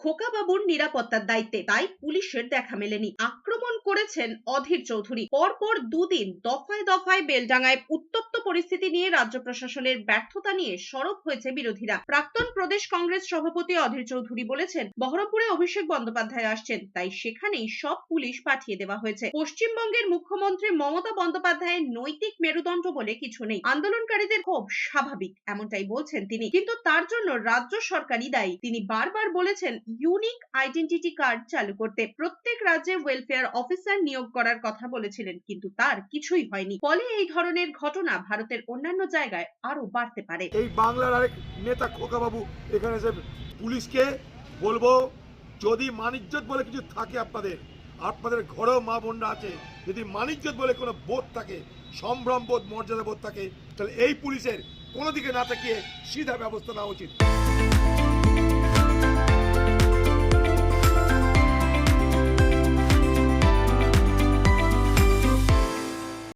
খোকাবাবুর নিরাপত্তার দায়িত্বে তাই পুলিশের দেখা মেলেনি। আক্রমণ করেছেন অধীর চৌধুরী। পরপর দুদিন দফায় দফায় বেলডাঙ্গায় উত্তপ্ত পরিস্থিতি নিয়ে রাজ্য প্রশাসনের ব্যর্থতা নিয়ে সরব হয়েছে বিরোধীরা। প্রাক্তন প্রদেশ কংগ্রেস সভাপতি অধীর চৌধুরী বলেছেন, বহরমপুরে অভিষেক বন্দ্যোপাধ্যায় আসছেন, তাই সেখানেই সব পুলিশ পাঠিয়ে দেওয়া হয়েছে। পশ্চিমবঙ্গের মুখ্যমন্ত্রী মমতা বন্দ্যোপাধ্যায়ের নৈতিক মেরুদণ্ড বলে কিছু নেই। আন্দোলনকারীদের ক্ষোভ স্বাভাবিক, এমনটাই বলছেন তিনি। কিন্তু তার জন্য রাজ্য সরকারই দায়ী। তিনি বারবার বলেছেন, ইউনিক আইডেন্টিটি কার্ড চালু করতে প্রত্যেক রাজ্যে ওয়েলফেয়ার অফিসার নিয়োগ করার কথা বলেছিলেন, কিন্তু তার কিছুই হয়নি। ফলে এই ধরনের ঘটনা ভারতের অন্যান্য জায়গায় আরও বাড়তে পারে। এই বাংলার আরেক নেতা খোকাবাবু, এখানে এসে পুলিশকে বলব, যদি মানিজ্যত বলে কিছু থাকে আপনাদের আপনাদের ঘরেও মা বোনরা আছে, যদি মানিজ্যত বলে কোনো বোধ থাকে, সম্ভ্রম বোধ, মর্যাদা বোধ থাকে, তাহলে এই পুলিশের কোনো দিকে না তাকিয়ে সিধা ব্যবস্থা নেওয়া উচিত।